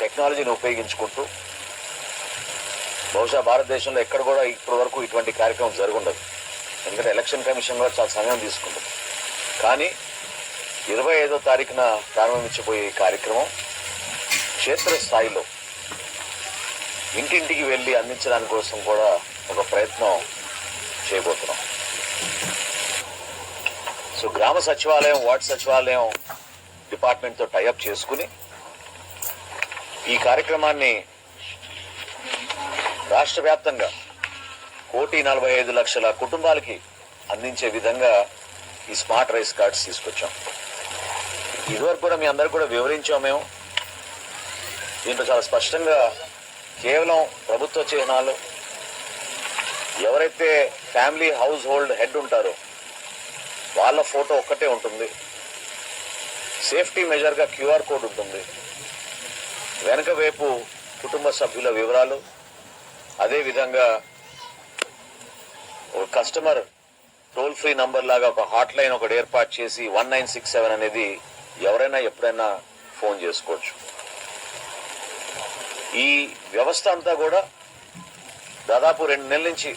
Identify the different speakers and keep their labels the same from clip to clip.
Speaker 1: టెక్నాలజీని ఉపయోగించుకుంటూ బహుశా భారతదేశంలో ఎక్కడ కూడా ఇప్పటి వరకు ఇటువంటి కార్యక్రమం జరుగుండదు. ఎందుకంటే ఎలక్షన్ కమిషన్ కూడా చాలా సమయం తీసుకుంటుంది. కానీ ఇరవై ఐదో తారీఖున ప్రారంభించబోయే కార్యక్రమం క్షేత్రస్థాయిలో ఇంటింటికి వెళ్ళి అందించడానికి కోసం కూడా ఒక ప్రయత్నం చేయబోతున్నాం. సో గ్రామ సచివాలయం వార్డు సచివాలయం డిపార్ట్మెంట్తో టైఅప్ చేసుకుని ఈ కార్యక్రమాన్ని రాష్ట్ర వ్యాప్తంగా కోటి నలభై ఐదు లక్షల కుటుంబాలకి అందించే విధంగా ఈ స్మార్ట్ రైస్ కార్డ్స్ తీసుకొచ్చాం. ఇదివరకు కూడా మీ అందరు కూడా వివరించాం మేము. దీంట్లో చాలా స్పష్టంగా కేవలం ప్రభుత్వ చిహ్నాలు ఎవరైతే ఫ్యామిలీ హౌస్ హోల్డ్ హెడ్ ఉంటారో వాళ్ళ ఫోటో ఒక్కటే ఉంటుంది. సేఫ్టీ మెజర్గా క్యూఆర్ కోడ్ ఉంటుంది. వెనక వైపు కుటుంబ సభ్యుల వివరాలు అదేవిధంగా ఒక కస్టమర్ టోల్ ఫ్రీ నంబర్ లాగా ఒక హాట్ లైన్ ఒకటి ఏర్పాటు చేసి వన్ నైన్ సిక్స్ సెవెన్ అనేది ఎవరైనా ఎప్పుడైనా ఫోన్ చేసుకోవచ్చు. ఈ వ్యవస్థ అంతా కూడా దాదాపు రెండు నెలల నుంచి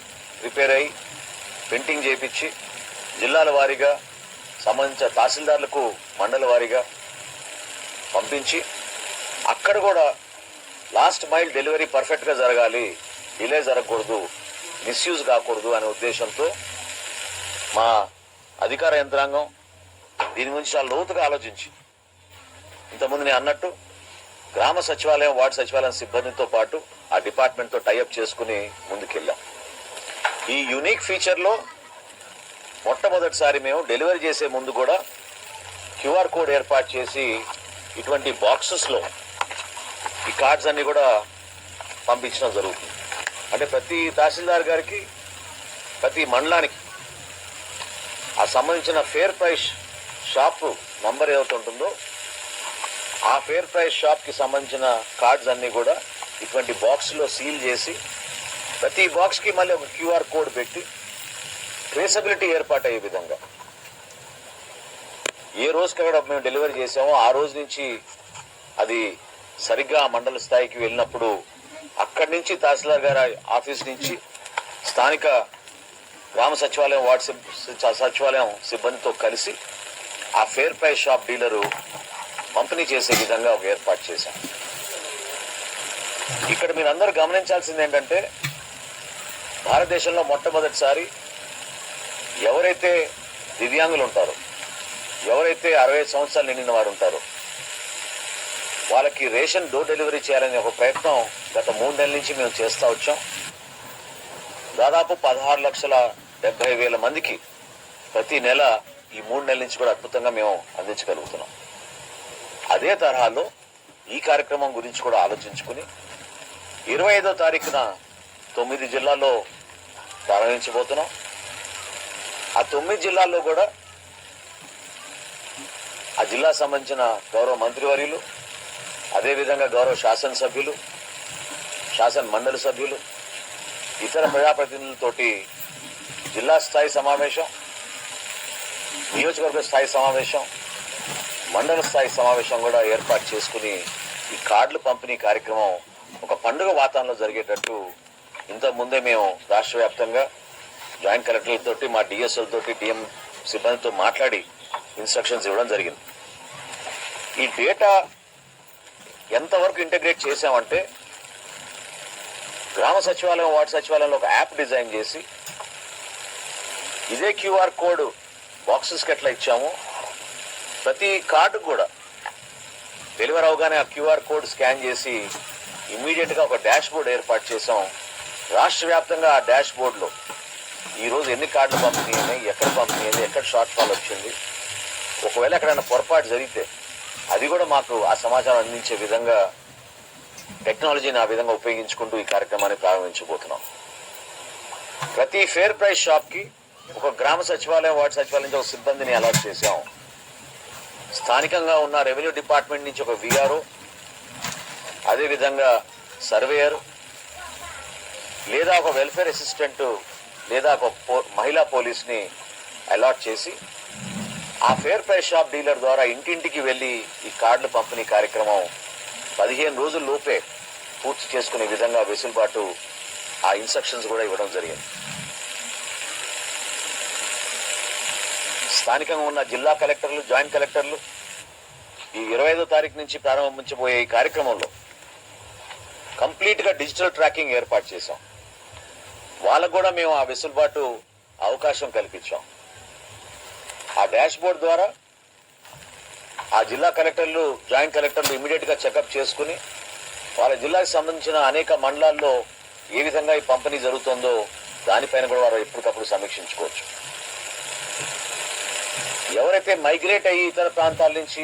Speaker 1: రిపేర్ అయ్యి పెయింటింగ్ చేయించి జిల్లాల వారీగా సంబంధించిన తహసీల్దార్లకు మండల వారీగా పంపించి అక్కడ కూడా లాస్ట్ మైల్ డెలివరీ పర్ఫెక్ట్గా జరగాలి. డిలే జరగకూడదు. మిస్యూజ్ కాకూడదు అనే ఉద్దేశంతో మా అధికార యంత్రాంగం దీని గురించి చాలా లోతుగా ఆలోచించి ఇంతకుముందు నేను అన్నట్టు గ్రామ సచివాలయం వార్డు సచివాలయం సిబ్బందితో పాటు ఆ డిపార్ట్మెంట్తో టైఅప్ చేసుకుని ముందుకెళ్ళాం. ఈ యునిక్ ఫీచర్లో మొట్టమొదటిసారి మేము డెలివరీ చేసే ముందు కూడా క్యూఆర్ కోడ్ ఏర్పాటు చేసి ఇటువంటి బాక్సెస్లో ఈ కార్డ్స్ అన్ని కూడా పంపించడం జరుగుతుంది. అంటే ప్రతి తహసీల్దార్ గారికి ప్రతి మండలానికి ఆ సంబంధించిన ఫేర్ ప్రైస్ షాప్ నంబర్ ఏదైతే ఉంటుందో ఆ ఫేర్ ప్రైస్ షాప్కి సంబంధించిన కార్డ్స్ అన్నీ కూడా ఇటువంటి బాక్స్లో సీల్ చేసి ప్రతి బాక్స్కి మళ్ళీ ఒక క్యూఆర్ కోడ్ పెట్టి ట్రేసబిలిటీ ఏర్పాటయ్యే విధంగా. ఏ రోజుకి అక్కడ మేము డెలివరీ చేసామో ఆ రోజు నుంచి అది సరిగ్గా మండల స్థాయికి వెళ్ళినప్పుడు అక్కడి నుంచి తహసీల్దార్ గారి ఆఫీస్ నుంచి స్థానిక గ్రామ సచివాలయం వార్డు సచివాలయం సిబ్బందితో కలిసి ఆ ఫేర్ ప్రైస్ షాప్ డీలరు పంపిణీ చేసే విధంగా ఒక ఏర్పాటు చేశాం. ఇక్కడ మీరు అందరూ గమనించాల్సింది ఏంటంటే భారతదేశంలో మొట్టమొదటిసారి ఎవరైతే దివ్యాంగులు ఉంటారో ఎవరైతే అరవై సంవత్సరాలు నిండిన వారు ఉంటారో వాళ్ళకి రేషన్ డోర్ డెలివరీ చేయాలనే ఒక ప్రయత్నం గత మూడు నెలల నుంచి మేము చేస్తూ వచ్చాం. దాదాపు పదహారు లక్షల డెబ్బై వేల మందికి ప్రతి నెల ఈ మూడు నెలల నుంచి కూడా అద్భుతంగా మేము అందించగలుగుతున్నాం. అదే తరహాలో ఈ కార్యక్రమం గురించి కూడా ఆలోచించుకుని ఇరవై ఐదో తారీఖున తొమ్మిది జిల్లాల్లో ప్రారంభించబోతున్నాం. ఆ తొమ్మిది జిల్లాల్లో కూడా ఆ జిల్లా సంబంధించిన గౌరవ మంత్రివర్యులు అదేవిధంగా గౌరవ శాసనసభ్యులు శాసన మండలి సభ్యులు ఇతర ప్రజాప్రతినిధులతోటి జిల్లా స్థాయి సమావేశం నియోజకవర్గ స్థాయి సమావేశం మండల స్థాయి సమావేశం కూడా ఏర్పాటు చేసుకుని ఈ కార్డులు పంపిణీ కార్యక్రమం ఒక పండుగ వాతావరణంలో జరిగేటట్టు ఇంత ముందే మేము రాష్ట్ర వ్యాప్తంగా జాయింట్ కలెక్టర్లతోటి మా డిఎస్ఎల్తో డిఎం సిబ్బందితో మాట్లాడి ఇన్స్ట్రక్షన్స్ ఇవ్వడం జరిగింది. ఈ డేటా ఎంతవరకు ఇంటగ్రేట్ చేసామంటే గ్రామ సచివాలయం వార్డు సచివాలయంలో ఒక యాప్ డిజైన్ చేసి ఇదే క్యూఆర్ కోడ్ బాక్సెస్కి ఎట్లా ఇచ్చాము ప్రతి కార్డు కూడా డెలివర్ అవగానే ఆ క్యూఆర్ కోడ్ స్కాన్ చేసి ఇమ్మీడియట్గా ఒక డాష్ బోర్డ్ ఏర్పాటు చేసాం రాష్ట్ర వ్యాప్తంగా ఆ డాష్ బోర్డులో ఈరోజు ఎన్ని కార్డులు పంపిణీ అయినాయి ఎక్కడ పంపిణీ అయింది ఎక్కడ షార్ట్ ఫాల్ వచ్చింది. ఒకవేళ ఎక్కడైనా పొరపాటు జరిగితే అది కూడా మాకు ఆ సమాచారం అందించే విధంగా టెక్నాలజీని ఆ విధంగా ఉపయోగించుకుంటూ ఈ కార్యక్రమాన్ని ప్రారంభించబోతున్నాం. ప్రతి ఫేర్ ప్రైస్ షాప్కి ఒక గ్రామ సచివాలయం వార్డు సచివాలయం నుంచి ఒక సిబ్బందిని అలాట్ చేశాం. స్థానికంగా ఉన్న రెవెన్యూ డిపార్ట్మెంట్ నుంచి ఒక విఆర్ఓ అదేవిధంగా సర్వేయర్ లేదా ఒక వెల్ఫేర్ అసిస్టెంట్ లేదా ఒక పో- మహిళా పోలీస్ని అలాట్ చేసి ఆ ఫేర్ ప్రైస్ షాప్ డీలర్ ద్వారా ఇంటింటికి వెళ్ళి ఈ కార్డులు పంపిణీ కార్యక్రమం పదిహేను రోజుల లోపే పూర్తి చేసుకునే విధంగా వెసులుబాటు ఆ ఇన్స్ట్రక్షన్స్ కూడా ఇవ్వడం జరిగింది. స్థానికంగా ఉన్న జిల్లా కలెక్టర్లు జాయింట్ కలెక్టర్లు ఈ ఇరవై ఐదో తారీఖు నుంచి ప్రారంభించబోయే ఈ కార్యక్రమంలో కంప్లీట్గా డిజిటల్ ట్రాకింగ్ ఏర్పాటు చేశాం. వాళ్ళకు కూడా మేము ఆ వెసులుబాటు అవకాశం కల్పించాం. ఆ డాష్ బోర్డ్ ద్వారా ఆ జిల్లా కలెక్టర్లు జాయింట్ కలెక్టర్లు ఇమీడియట్గా చెకప్ చేసుకుని వాళ్ళ జిల్లాకు సంబంధించిన అనేక మండలాల్లో ఏ విధంగా ఈ పంపిణీ జరుగుతుందో దానిపైన కూడా వారు ఎప్పటికప్పుడు సమీక్షించుకోవచ్చు. ఎవరైతే మైగ్రేట్ అయ్యి ఇతర ప్రాంతాల నుంచి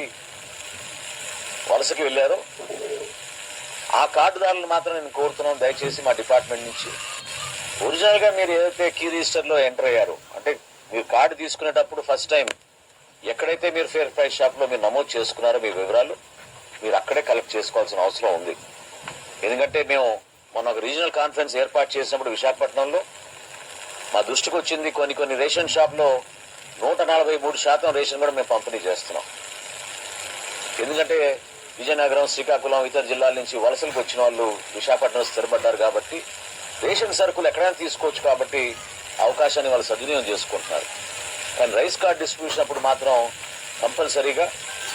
Speaker 1: వలసకి వెళ్ళారో ఆ కార్డుదారులను మాత్రం నేను కోరుతున్నాను దయచేసి మా డిపార్ట్మెంట్ నుంచి. ఒరిజినల్గా మీరు ఏదైతే కీ రిజిస్టర్లో ఎంటర్ అయ్యారు అంటే మీరు కార్డు తీసుకునేటప్పుడు ఫస్ట్ టైం ఎక్కడైతే మీరు ఫేర్ ప్రైస్ షాప్లో మీరు నమోదు చేసుకున్నారో మీ వివరాలు మీరు అక్కడే కలెక్ట్ చేసుకోవాల్సిన అవసరం ఉంది. ఎందుకంటే మేము మొన్న ఒక రీజనల్ కాన్ఫరెన్స్ ఏర్పాటు చేసినప్పుడు విశాఖపట్నంలో మా దృష్టికి వచ్చింది కొన్ని కొన్ని రేషన్ షాప్లో నూట నలభై మూడు శాతం రేషన్ కూడా మేము పంపిణీ చేస్తున్నాం. ఎందుకంటే విజయనగరం శ్రీకాకుళం ఇతర జిల్లాల నుంచి వలసలకు వచ్చిన వాళ్ళు విశాఖపట్నం స్థిరపడ్డారు కాబట్టి రేషన్ సరుకులు ఎక్కడైనా తీసుకోవచ్చు కాబట్టి అవకాశాన్ని వాళ్ళు సద్వినియోగం చేసుకుంటున్నారు. కానీ రైస్ కార్డ్ డిస్ట్రిబ్యూషన్ అప్పుడు మాత్రం కంపల్సరీగా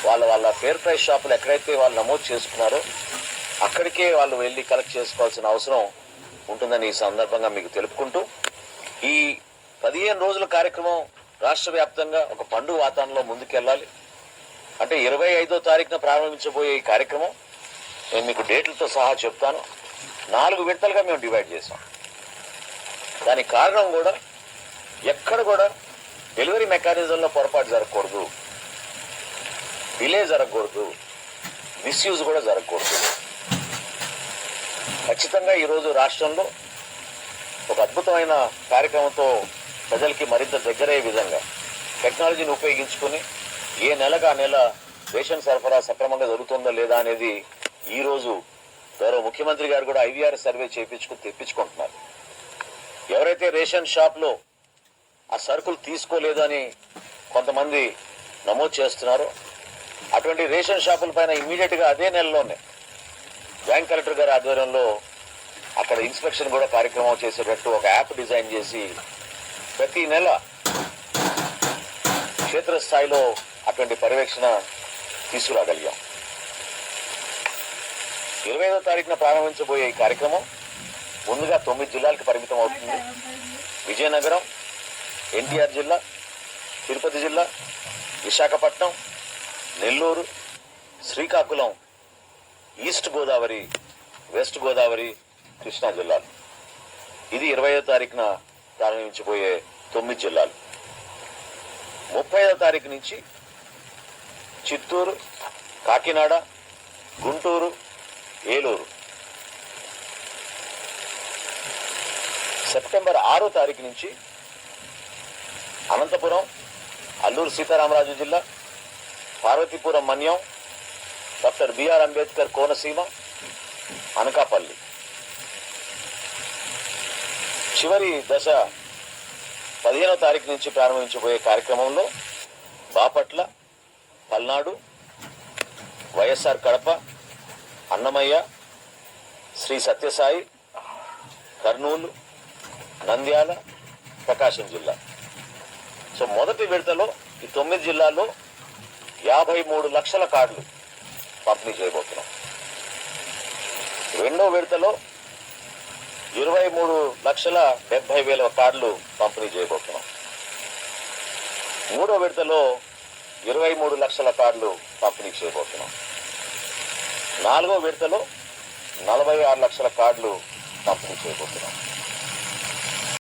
Speaker 1: వాళ్ళ వాళ్ళ ఫేర్ ప్రైస్ షాపులు ఎక్కడైతే వాళ్ళు నమోదు చేసుకున్నారో అక్కడికే వాళ్ళు వెళ్ళి కలెక్ట్ చేసుకోవాల్సిన అవసరం ఉంటుందని ఈ సందర్భంగా మీకు తెలుపుకుంటూ ఈ పదిహేను రోజుల కార్యక్రమం రాష్ట్ర వ్యాప్తంగా ఒక పండుగ వాతావరణంలో ముందుకెళ్ళాలి. అంటే ఇరవై ఐదో తారీఖున ప్రారంభించబోయే ఈ కార్యక్రమం నేను మీకు డేట్లతో సహా చెప్తాను. నాలుగు విడతలుగా మేము డివైడ్ చేసాం దానికి కారణం కూడా ఎక్కడ కూడా డెలివరీ మెకానిజంలో పొరపాటు జరగకూడదు. డిలే జరగకూడదు. మిస్యూజ్ కూడా జరగకూడదు. ఖచ్చితంగా ఈరోజు రాష్ట్రంలో ఒక అద్భుతమైన కార్యక్రమంతో ప్రజలకి మరింత దగ్గరయ్యే విధంగా టెక్నాలజీని ఉపయోగించుకొని ఏ నెలకు ఆ నెల రేషన్ సరఫరా సక్రమంగా జరుగుతుందా లేదా అనేది ఈరోజు గౌరవ ముఖ్యమంత్రి గారు కూడా ఐవీఆర్ సర్వే చేయించుకుని తెప్పించుకుంటున్నారు. ఎవరైతే రేషన్ షాప్లో ఆ సరుకులు తీసుకోలేదని కొంతమంది నమోదు చేస్తున్నారో అటువంటి రేషన్ షాపుల పైన ఇమీడియట్గా అదే నెలలోనే జాయింట్ కలెక్టర్ గారి ఆధ్వర్యంలో అక్కడ ఇన్స్పెక్షన్ కూడా కార్యక్రమం చేసేటట్టు ఒక యాప్ డిజైన్ చేసి ప్రతి నెల క్షేత్రస్థాయిలో అటువంటి పర్యవేక్షణ తీసుకురాగలిగాం. ఇరవై ఐదో తారీఖున ప్రారంభించబోయే ఈ కార్యక్రమం ముందుగా తొమ్మిది జిల్లాలకు పరిమితం అవుతుంది. విజయనగరం ఎన్టీఆర్ జిల్లా తిరుపతి జిల్లా విశాఖపట్నం నెల్లూరు శ్రీకాకుళం ఈస్ట్ గోదావరి వెస్ట్ గోదావరి కృష్ణా జిల్లాలు. ఇది ఇరవయో తారీఖున ప్రారంభించబోయే తొమ్మిది జిల్లాలు. ముప్పైవ తారీఖు నుంచి చిత్తూరు కాకినాడ గుంటూరు ఏలూరు. సెప్టెంబర్ ఆరో తారీఖు నుంచి అనంతపురం అల్లూరు సీతారామరాజు జిల్లా Parvathipuram Manyam doctor B R Ambedkar Konaseema Anakapalli. చివరి దశ పదిహేనో తారీఖు నుంచి ప్రారంభించబోయే కార్యక్రమంలో బాపట్ల పల్నాడు వైఎస్ఆర్ కడప అన్నమయ్య శ్రీ సత్యసాయి కర్నూలు నంద్యాల ప్రకాశం జిల్లా. సో మొదటి విడతలో ఈ తొమ్మిది జిల్లాల్లో యాభై మూడు లక్షల కార్డులు పంపిణీ చేయబోతున్నాం. రెండో విడతలో ఇరవై మూడు లక్షల డెబ్బై వేల కార్డులు పంపిణీ చేయబోతున్నాం. మూడో విడతలో ఇరవై మూడు లక్షల కార్డులు పంపిణీ చేయబోతున్నాం. నాలుగో విడతలో నలభై ఆరు లక్షల కార్డులు పంపిణీ చేయబోతున్నాం.